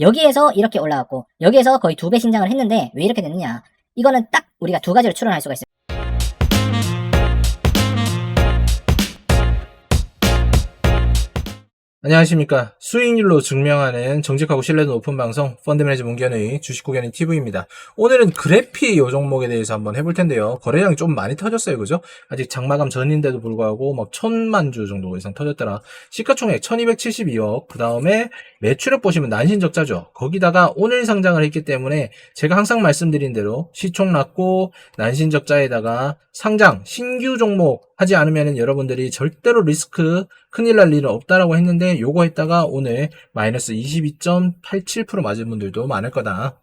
여기에서 이렇게 올라갔고 여기에서 거의 두 배 신장을 했는데 왜 이렇게 됐느냐? 이거는 딱 우리가 두 가지로 추론할 수가 있습니 안녕하십니까. 수익률로 증명하는 정직하고 신뢰도 높은 방송 펀드매니저 문견의 주식고견인 TV입니다. 오늘은 그래피 요 종목에 대해서 한번 해볼 텐데요. 거래량이 좀 많이 터졌어요. 그죠? 아직 장마감 전인데도 불구하고 막 천만 주 정도 이상 터졌더라. 시가총액 1272억. 그 다음에 매출액 보시면 난신적자죠. 거기다가 오늘 상장을 했기 때문에 제가 항상 말씀드린 대로 시총 낮고 난신적자에다가 상장, 신규 종목 하지 않으면 여러분들이 절대로 리스크 큰일 날 일은 없다라고 했는데 요거 했다가 오늘 마이너스 22.87% 맞은 분들도 많을 거다.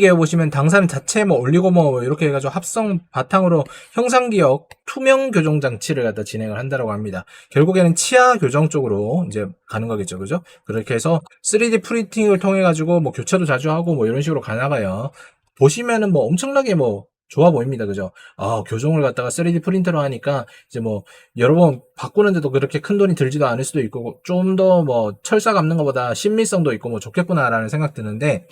계획 보시면 당산 자체 뭐 올리고 뭐 이렇게 해가지고 합성 바탕으로 형상기억 투명 교정 장치를 갖다 진행을 한다라고 합니다. 결국에는 치아 교정 쪽으로 이제 가는 거겠죠, 그죠? 그렇게 해서 3D 프린팅을 통해 가지고 뭐 교체도 자주 하고 뭐 이런 식으로 가나가요. 보시면은 뭐 엄청나게 뭐 좋아 보입니다. 그죠? 아, 교정을 갖다가 3D 프린터로 하니까 이제 뭐 여러 번 바꾸는데도 그렇게 큰 돈이 들지도 않을 수도 있고 좀 더 뭐 철사 감는 것보다 신미성도 있고 뭐 좋겠구나라는 생각 드는데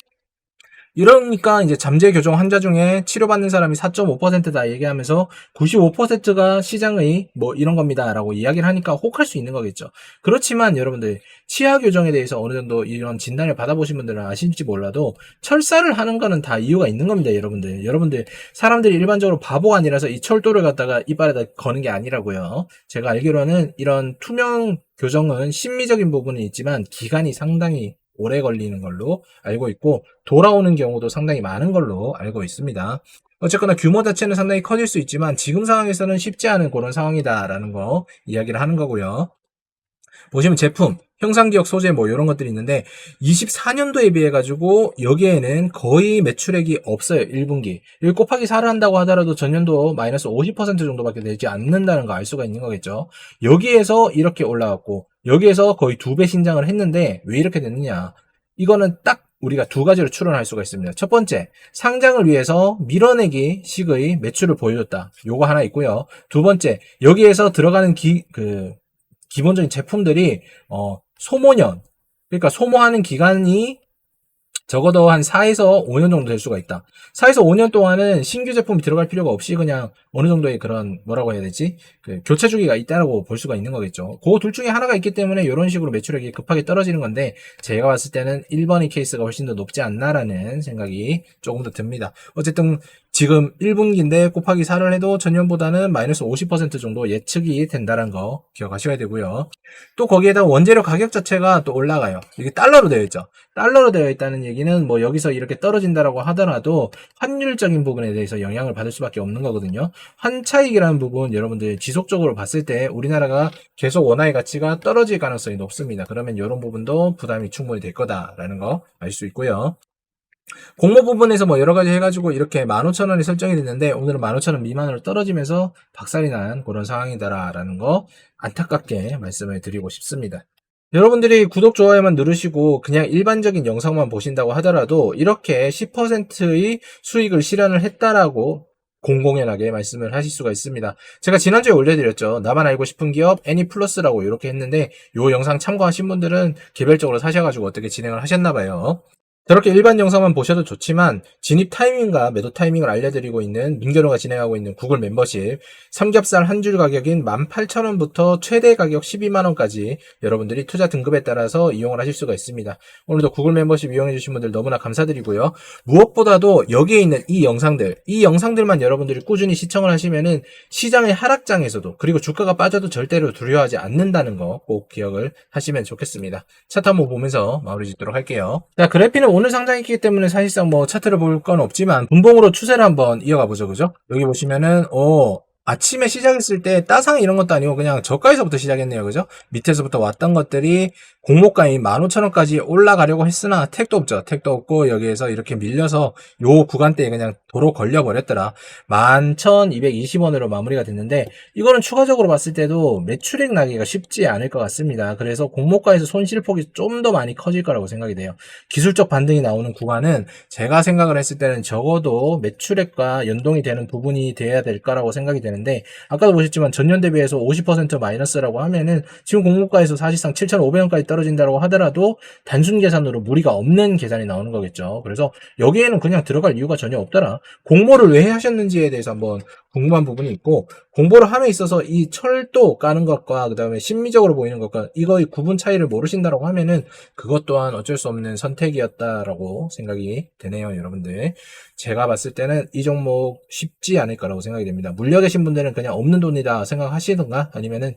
이러니까 이제 잠재 교정 환자 중에 치료받는 사람이 4.5%다 얘기하면서 95%가 시장의 뭐 이런 겁니다라고 이야기를 하니까 혹할 수 있는 거겠죠. 그렇지만 여러분들 치아 교정에 대해서 어느 정도 이런 진단을 받아보신 분들은 아실지 몰라도 철사를 하는 거는 다 이유가 있는 겁니다, 여러분들. 여러분들 사람들이 일반적으로 바보가 아니라서 이 철도를 갖다가 이빨에다 거는 게 아니라고요. 제가 알기로는 이런 투명 교정은 심미적인 부분은 있지만 기간이 상당히 오래 걸리는 걸로 알고 있고 돌아오는 경우도 상당히 많은 걸로 알고 있습니다. 어쨌거나 규모 자체는 상당히 커질 수 있지만 지금 상황에서는 쉽지 않은 그런 상황이다라는 거 이야기를 하는 거고요. 보시면 제품, 형상기억 소재 뭐 이런 것들이 있는데 24년도에 비해 가지고 여기에는 거의 매출액이 없어요. 1분기. 1 곱하기 4를 한다고 하더라도 전년도 마이너스 50% 정도밖에 되지 않는다는 거 알 수가 있는 거겠죠. 여기에서 이렇게 올라왔고 여기에서 거의 두 배 신장을 했는데 왜 이렇게 됐느냐? 이거는 딱 우리가 두 가지로 추론할 수가 있습니다. 첫 번째, 상장을 위해서 밀어내기 식의 매출을 보여줬다. 요거 하나 있고요. 두 번째, 여기에서 들어가는 기, 그, 기본적인 제품들이, 어, 소모년. 그러니까 소모하는 기간이 적어도 한 4에서 5년 정도 될 수가 있다. 4에서 5년 동안은 신규 제품이 들어갈 필요가 없이 그냥 어느 정도의 그런 뭐라고 해야 되지? 그 교체 주기가 있다라고 볼 수가 있는 거겠죠. 그 둘 중에 하나가 있기 때문에 이런 식으로 매출액이 급하게 떨어지는 건데 제가 봤을 때는 1번의 케이스가 훨씬 더 높지 않나라는 생각이 조금 더 듭니다. 어쨌든 지금 1분기인데 곱하기 4를 해도 전년보다는 마이너스 50% 정도 예측이 된다는 거 기억하셔야 되고요. 또 거기에다 원재료 가격 자체가 또 올라가요. 이게 달러로 되어 있죠. 달러로 되어 있다는 얘기는 뭐 여기서 이렇게 떨어진다라고 하더라도 환율적인 부분에 대해서 영향을 받을 수밖에 없는 거거든요. 환차익이라는 부분 여러분들 지속적으로 봤을 때 우리나라가 계속 원화의 가치가 떨어질 가능성이 높습니다. 그러면 이런 부분도 부담이 충분히 될 거다라는 거 알 수 있고요. 공모 부분에서 뭐 여러 가지 해가지고 이렇게 15,000원이 설정이 됐는데 오늘은 15,000원 미만으로 떨어지면서 박살이 난 그런 상황이다라는 거 안타깝게 말씀을 드리고 싶습니다. 여러분들이 구독, 좋아요만 누르시고 그냥 일반적인 영상만 보신다고 하더라도 이렇게 10%의 수익을 실현을 했다라고 공공연하게 말씀을 하실 수가 있습니다. 제가 지난주에 올려드렸죠. 나만 알고 싶은 기업 애니플러스라고 이렇게 했는데 이 영상 참고하신 분들은 개별적으로 사셔가지고 어떻게 진행을 하셨나봐요. 저렇게 일반 영상만 보셔도 좋지만 진입 타이밍과 매도 타이밍을 알려드리고 있는 민견호가 진행하고 있는 구글 멤버십 삼겹살 한 줄 가격인 18,000원부터 최대 가격 12만원까지 여러분들이 투자 등급에 따라서 이용을 하실 수가 있습니다. 오늘도 구글 멤버십 이용해주신 분들 너무나 감사드리고요. 무엇보다도 여기에 있는 이 영상들, 이 영상들만 여러분들이 꾸준히 시청을 하시면은 시장의 하락장에서도 그리고 주가가 빠져도 절대로 두려워하지 않는다는 거 꼭 기억을 하시면 좋겠습니다. 차트 한번 보면서 마무리 짓도록 할게요. 자, 그래피는 오늘 상장했기 때문에 사실상 뭐 차트를 볼 건 없지만 분봉으로 추세를 한번 이어가 보죠. 그죠? 여기 보시면은 어 아침에 시작했을 때 따상 이런 것도 아니고 그냥 저가에서부터 시작했네요. 그죠? 밑에서부터 왔던 것들이 공모가인 15,000원까지 올라가려고 했으나 택도 없죠. 택도 없고 여기에서 이렇게 밀려서 요 구간대에 그냥 도로 걸려버렸더라. 11,220원으로 마무리가 됐는데 이거는 추가적으로 봤을 때도 매출액 나기가 쉽지 않을 것 같습니다. 그래서 공모가에서 손실폭이 좀 더 많이 커질 거라고 생각이 돼요. 기술적 반등이 나오는 구간은 제가 생각을 했을 때는 적어도 매출액과 연동이 되는 부분이 돼야 될 거라고 생각이 되는데 되는데 아까도 보셨지만 전년 대비해서 50% 마이너스라고 하면은 지금 공모가에서 사실상 7,500원까지 떨어진다고 하더라도 단순 계산으로 무리가 없는 계산이 나오는 거겠죠. 그래서 여기에는 그냥 들어갈 이유가 전혀 없더라. 공모를 왜 하셨는지에 대해서 한번 궁금한 부분이 있고 공모를 함에 있어서 이 철도 까는 것과 그다음에 심미적으로 보이는 것과 이거의 구분 차이를 모르신다라고 하면은 그것 또한 어쩔 수 없는 선택이었다라고 생각이 되네요, 여러분들. 제가 봤을 때는 이 종목 쉽지 않을 거라고 생각이 됩니다. 물려 계신 분들은 그냥 없는 돈이다 생각하시든가 아니면은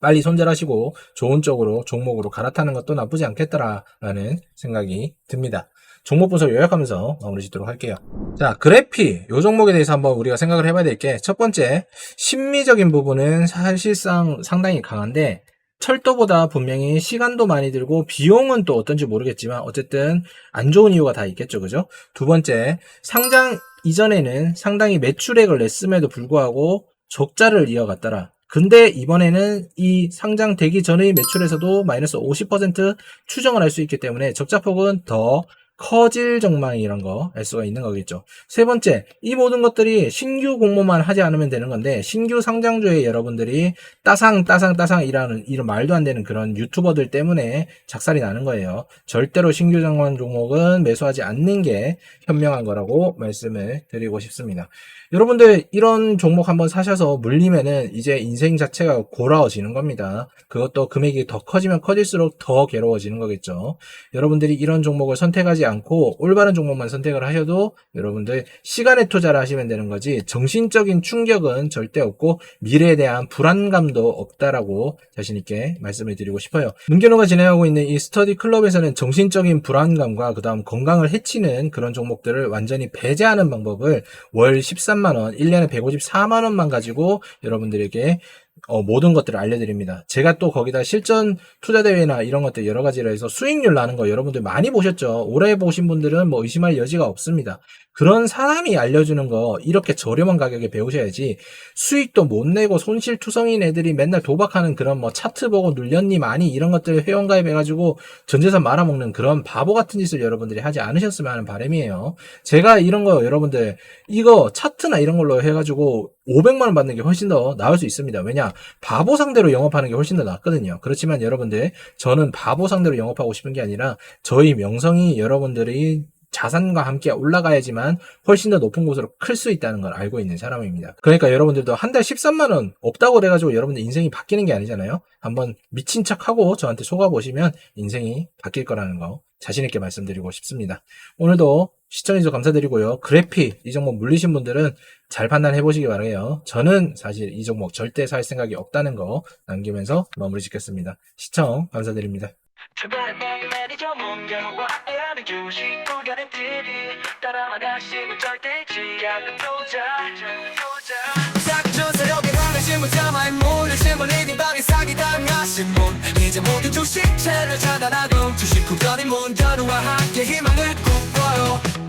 빨리 손절하시고 좋은 쪽으로 종목으로 갈아타는 것도 나쁘지 않겠다라는 생각이 듭니다. 종목 분석 요약하면서 마무리 짓도록 할게요. 자, 그래피 요 종목에 대해서 한번 우리가 생각을 해봐야 될 게 첫 번째 심미적인 부분은 사실상 상당히 강한데 철도보다 분명히 시간도 많이 들고 비용은 또 어떤지 모르겠지만 어쨌든 안 좋은 이유가 다 있겠죠. 그죠? 두 번째, 상장 이전에는 상당히 매출액을 냈음에도 불구하고 적자를 이어갔더라. 근데 이번에는 이 상장되기 전의 매출에서도 마이너스 50% 추정을 할 수 있기 때문에 적자폭은 더 커질 전망이란 거알 수가 있는 거겠죠. 세 번째, 이 모든 것들이 신규 공모만 하지 않으면 되는 건데 신규 상장주에 여러분들이 따상 따상 따상이라는 이런 말도 안 되는 그런 유튜버들 때문에 작살이 나는 거예요. 절대로 신규 장관 종목은 매수하지 않는 게 현명한 거라고 말씀을 드리고 싶습니다. 여러분들 이런 종목 한번 사셔서 물리면은 이제 인생 자체가 고라워지는 겁니다. 그것도 금액이 더 커지면 커질수록 더 괴로워지는 거겠죠. 여러분들이 이런 종목을 선택하지 않고 올바른 종목만 선택을 하셔도 여러분들 시간의 투자를 하시면 되는 거지 정신적인 충격은 절대 없고 미래에 대한 불안감도 없다라고 자신있게 말씀을 드리고 싶어요. 문견호가 진행하고 있는 이 스터디 클럽에서는 정신적인 불안감과 그 다음 건강을 해치는 그런 종목들을 완전히 배제하는 방법을 월 13만원, 1년에 154만원만 가지고 여러분들에게 어, 모든 것들을 알려드립니다. 제가 또 거기다 실전 투자 대회나 이런 것들 여러 가지로 해서 수익률 나는 거 여러분들 많이 보셨죠? 오래 보신 분들은 뭐 의심할 여지가 없습니다. 그런 사람이 알려주는 거 이렇게 저렴한 가격에 배우셔야지 수익도 못 내고 손실 투성인 애들이 맨날 도박하는 그런 뭐 차트 보고 눌렸니 많이 이런 것들 회원 가입 해가지고 전재산 말아먹는 그런 바보 같은 짓을 여러분들이 하지 않으셨으면 하는 바람이에요. 제가 이런 거 여러분들 이거 차트나 이런 걸로 해가지고 500만 원 받는 게 훨씬 더 나을 수 있습니다. 왜냐? 바보 상대로 영업하는 게 훨씬 더 낫거든요. 그렇지만 여러분들 저는 바보 상대로 영업하고 싶은 게 아니라 저희 명성이 여러분들이 자산과 함께 올라가야지만 훨씬 더 높은 곳으로 클 수 있다는 걸 알고 있는 사람입니다. 그러니까 여러분들도 한 달 13만 원 없다고 그래가지고 여러분들 인생이 바뀌는 게 아니잖아요. 한번 미친 척하고 저한테 속아 보시면 인생이 바뀔 거라는 거 자신 있게 말씀드리고 싶습니다. 오늘도 시청해주셔서 감사드리고요. 그래피 이 종목 물리신 분들은 잘 판단해 보시기 바라요. 저는 사실 이 종목 절대 살 생각이 없다는 거 남기면서 마무리 짓겠습니다. 시청 감사드립니다. 따라만 하시면 절대 지약은 도자 세력에 남아인 모든 신문이 방에 사기 당하신 분. 이제 모든 주식채를 차단하고 주식 구별이 문전우와 함께 희망을 꿈꿔요.